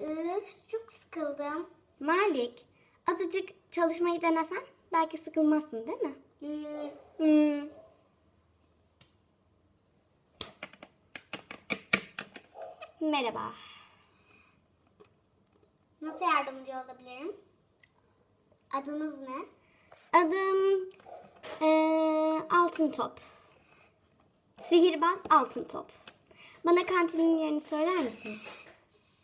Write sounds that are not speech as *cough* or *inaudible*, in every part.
Üf, çok sıkıldım. Malik, azıcık çalışmayı denesen belki sıkılmazsın değil mi? Hmm, Hmm. Merhaba. nasıl yardımcı olabilirim? Adınız ne? Adım eee, Altın Top. Sihirbaz Altın Top. Bana kantinin yerini söyler misiniz?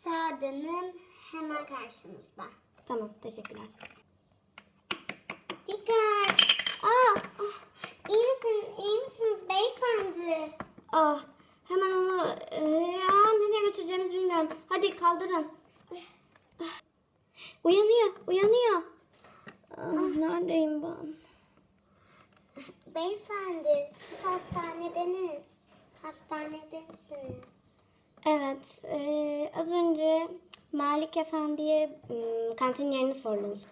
Sağ dönün hemen karşınızda. Tamam, teşekkürler. Dikkat! Aa, İyi misin? İyi misiniz beyefendi? ah, hemen onu eee, ya nereye götüreceğimizi bilmiyorum. Hadi kaldırın. Ah, Uyanıyor, uyanıyor. Ah, neredeyim ben? Beyefendi siz hastanedeniz. Hastanedesiniz. Evet, eee, az önce Malik Efendi'ye ım, kantin yerini sordunuz.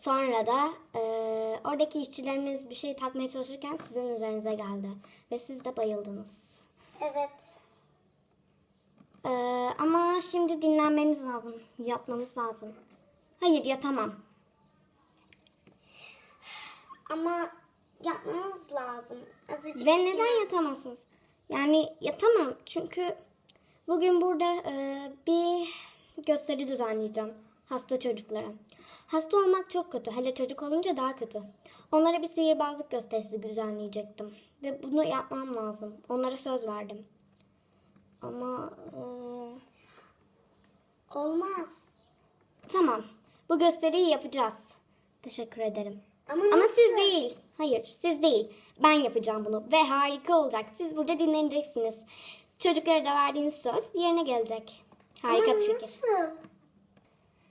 Sonra da eee, oradaki işçilerimiz bir şey takmaya çalışırken sizin üzerinize geldi. Ve siz de bayıldınız. Evet. Eee, ama şimdi dinlenmeniz lazım. Yatmanız lazım. Hayır, yatamam. Ama yapmanız lazım. Azıcık Ve neden yatamazsınız? Yani yatamam çünkü bugün burada e, bir gösteri düzenleyeceğim hasta çocuklara. Hasta olmak çok kötü. Hele çocuk olunca daha kötü. Onlara bir sihirbazlık gösterisi düzenleyecektim. Ve bunu yapmam lazım. Onlara söz verdim. Ama e, Olmaz. tamam. Bu gösteriyi yapacağız. Teşekkür ederim. Ama, Ama nasıl? siz değil. Hayır, siz değil. Ben yapacağım bunu ve harika olacak. Siz burada dinleneceksiniz. Çocuklara da verdiğiniz söz yerine gelecek. Harika Ama bir fikir. nasıl?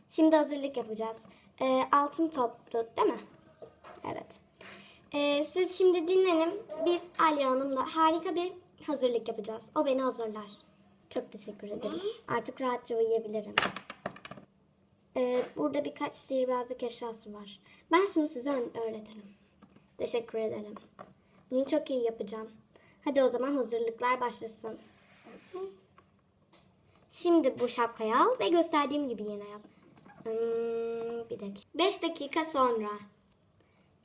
Şimdi hazırlık yapacağız. Ee, altın toptu değil mi? Evet. Ee, siz şimdi dinlenin. Biz Aliye Hanım'la harika bir hazırlık yapacağız. O beni hazırlar. Çok teşekkür ederim. Artık rahatça uyuyabilirim. Ee, burada birkaç sihirbazlık eşyası var. Ben şimdi size öğretirim. Teşekkür ederim. Bunu çok iyi yapacağım. Hadi o zaman hazırlıklar başlasın. Şimdi bu şapkayı al ve gösterdiğim gibi yine yap. Hmm, bir dakika. 5 dakika sonra.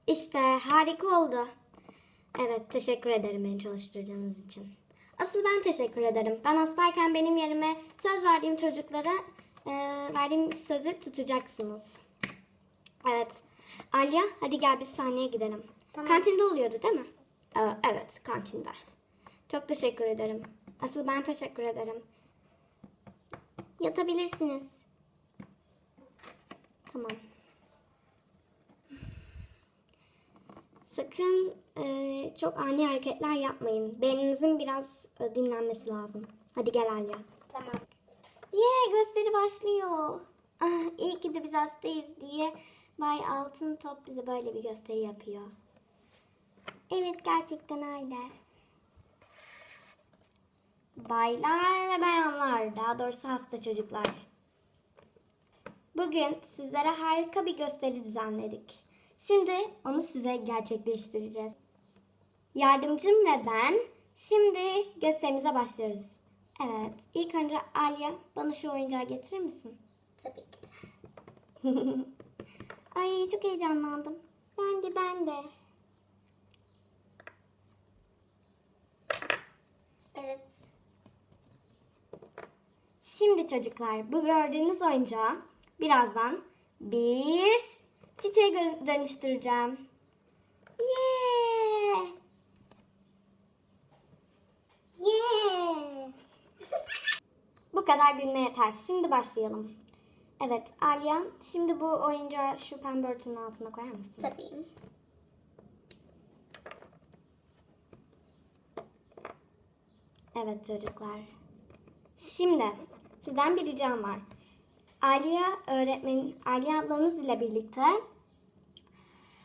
İşte harika oldu. Evet teşekkür ederim beni çalıştırdığınız için. Asıl ben teşekkür ederim. Ben hastayken benim yerime söz verdiğim çocuklara e, verdiğim sözü tutacaksınız. Evet. Alya hadi gel biz sahneye gidelim. Tamam. Kantinde oluyordu değil mi? Ee, evet kantinde. Çok teşekkür ederim. Asıl ben teşekkür ederim. Yatabilirsiniz. Tamam. Sakın e, çok ani hareketler yapmayın. Beyninizin biraz e, dinlenmesi lazım. Hadi gel Alya. Tamam. Ye gösteri başlıyor. Ah, iyi ki de biz hastayız diye Bay Altın Top bize böyle bir gösteri yapıyor. Evet gerçekten öyle. Baylar ve bayanlar, daha doğrusu hasta çocuklar. Bugün sizlere harika bir gösteri düzenledik. Şimdi onu size gerçekleştireceğiz. Yardımcım ve ben şimdi gösterimize başlıyoruz. Evet, ilk önce Alya bana şu oyuncağı getirir misin? Tabii ki de. *laughs* Ay çok heyecanlandım. Ben de ben de. Evet. Şimdi çocuklar bu gördüğünüz oyuncağı birazdan bir çiçeğe dönüştüreceğim. Yeah! Yeah. Bu kadar gülme yeter. Şimdi başlayalım. Evet Alya şimdi bu oyuncağı şu pembe örtünün altına koyar mısın? Tabii. Evet çocuklar. Şimdi sizden bir ricam var. Aliye öğretmen, Aliye ablanız ile birlikte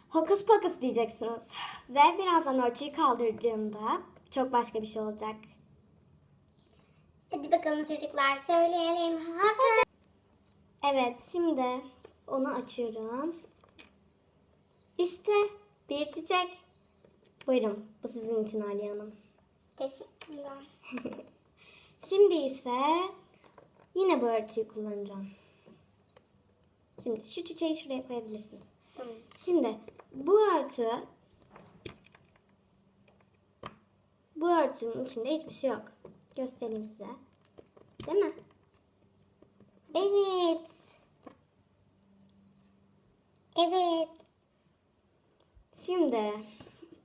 hokus pokus diyeceksiniz. Ve birazdan örtüyü kaldırdığımda çok başka bir şey olacak. Hadi bakalım çocuklar söyleyelim. Hakan. Evet şimdi onu açıyorum. İşte bir çiçek. Buyurun bu sizin için Aliye Hanım. Teşekkürler. *laughs* Şimdi ise yine bu örtüyü kullanacağım. Şimdi şu çiçeği şuraya koyabilirsiniz. Tamam. Şimdi bu örtü bu örtünün içinde hiçbir şey yok. Göstereyim size. Değil mi? Evet. Evet. Şimdi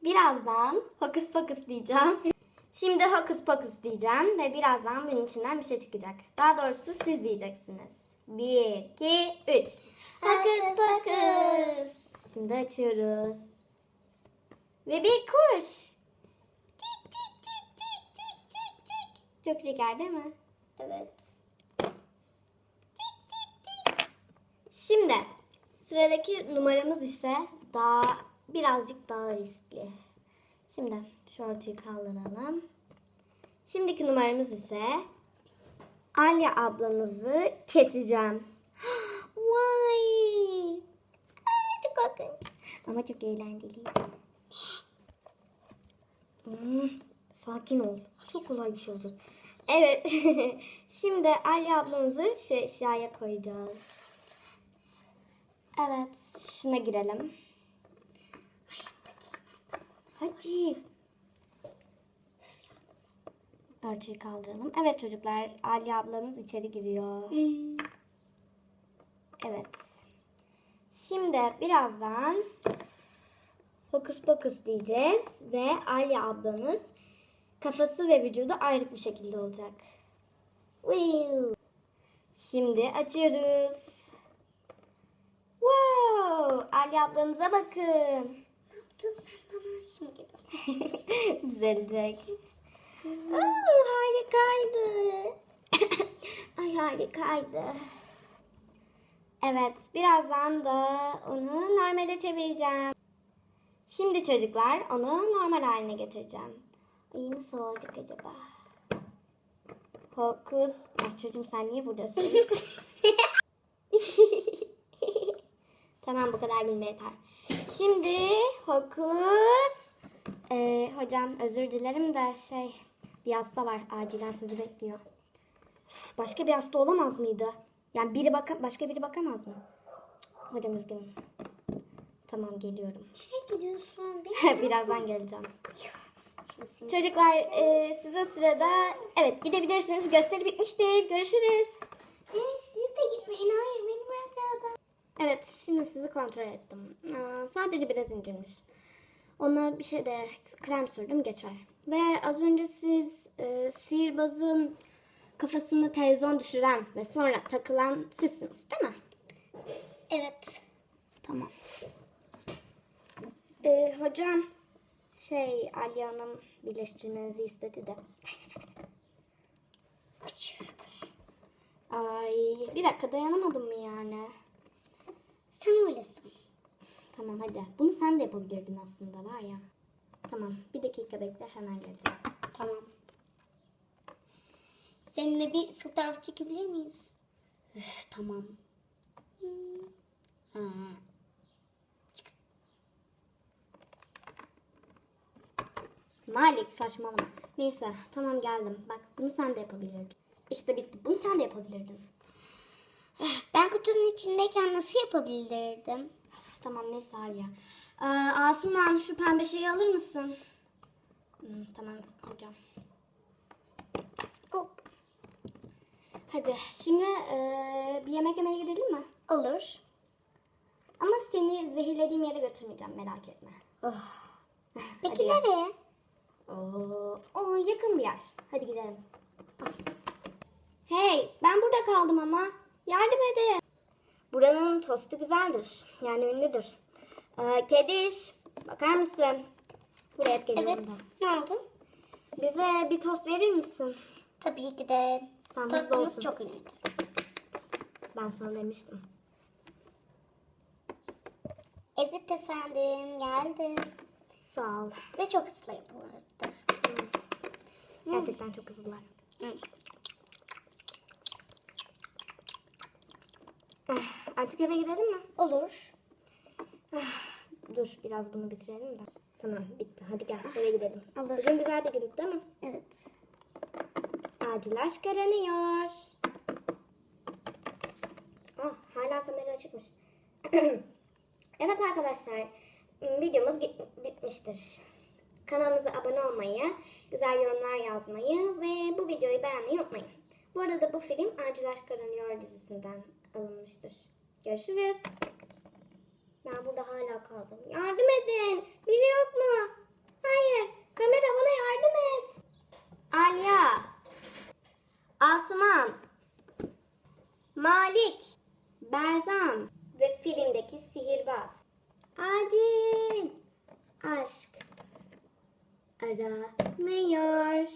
birazdan hokus pokus diyeceğim. Şimdi hokus pokus diyeceğim ve birazdan bunun içinden bir şey çıkacak. Daha doğrusu siz diyeceksiniz. Bir, iki, üç. Hokus pokus. Şimdi açıyoruz. Ve bir kuş. Çok şeker değil mi? Evet. Şimdi sıradaki numaramız ise daha birazcık daha riskli. Şimdi şu örtüyü kaldıralım. Şimdiki numaramız ise Alya ablanızı keseceğim. *gasps* Vay! Çok korkunç. Ama çok eğlenceli. *gasps* Hmm, sakin ol. Çok kolay bir şey oldu. Evet. *laughs* Şimdi Alya ablanızı şu eşyaya koyacağız. Evet. Şuna girelim. Hadi. Örtüyü kaldıralım. Evet çocuklar. Alya ablanız içeri giriyor. Evet. Şimdi birazdan hokus pokus diyeceğiz ve Alya ablanız kafası ve vücudu ayrı bir şekilde olacak. Şimdi açıyoruz. Wow! Alya ablanıza bakın. Ne yaptın sen bana şimdi *laughs* gibi? Düzelecek. Oo, harikaydı. *coughs* Ay harikaydı. Evet, birazdan da onu normale çevireceğim. Şimdi çocuklar onu normal haline getireceğim. Ay nasıl olacak acaba? Hokus. Ay çocuğum sen niye buradasın? *laughs* tamam bu kadar bilme yeter. Şimdi hokus. Ee, hocam özür dilerim de şey bir hasta var acilen sizi bekliyor. Başka bir hasta olamaz mıydı? Yani biri baka başka biri bakamaz mı? Hocam üzgünüm. Tamam geliyorum. Nereye gidiyorsun? *laughs* Bir Birazdan geleceğim. Çocuklar e, siz o sırada evet gidebilirsiniz. Gösteri bitmiştir. Görüşürüz. Hey, siz de gitmeyin. Hayır beni bırak Evet şimdi sizi kontrol ettim. Aa, sadece biraz incinmiş. Ona bir şey de krem sürdüm geçer. Ve az önce siz e, sihirbazın kafasını televizyon düşüren ve sonra takılan sizsiniz değil mi? Evet. Tamam. E, hocam şey Aliye Hanım birleştirmenizi istedi de. *laughs* Ay bir dakika dayanamadım mı yani? Sen öylesin. Tamam hadi. Bunu sen de yapabilirdin aslında var ya. Tamam bir dakika bekle hemen geleceğim. Tamam. Seninle bir fotoğraf çekebilir miyiz? Üf, tamam. Ha. Malik saçmalama. Neyse tamam geldim. Bak bunu sen de yapabilirdin. İşte bitti. Bunu sen de yapabilirdin. Ben kutunun içindeyken nasıl yapabilirdim? Of, tamam neyse Alya. Ee, Asuman şu pembe şeyi alır mısın? Hmm, tamam hocam. Hop. Hadi şimdi ee, bir yemek yemeye gidelim mi? Olur. Ama seni zehirlediğim yere götürmeyeceğim merak etme. Oh. Hadi Peki gel. nereye? Oo, oo, yakın bir yer. Hadi gidelim. Hey, ben burada kaldım ama. Yardım edin. Buranın tostu güzeldir. Yani ünlüdür. Ee, kediş, bakar mısın? Buraya hep geliyorum Evet. ben. Ne oldu? Bize bir tost verir misin? Tabii ki de. Tamam, Tostumuz olsun. çok ünlüdür. Ben sana demiştim. Evet efendim geldim. Sağ ol. Ve çok hızlı yapılırdır. Gerçekten çok hızlılar. Ah, Artık eve gidelim mi? Olur. Dur biraz bunu bitirelim de. Tamam bitti. Hadi gel eve gidelim. Olur. Bugün güzel bir gündü değil mi? Evet. Acil aşk aranıyor. Ah, hala kamera açıkmış. *clears throat* evet arkadaşlar, videomuz bitmiştir. Kanalımıza abone olmayı, güzel yorumlar yazmayı ve bu videoyu beğenmeyi unutmayın. Bu arada bu film Acil Aşk Aranıyor dizisinden alınmıştır. Görüşürüz. Ben burada hala kaldım. Yardım edin.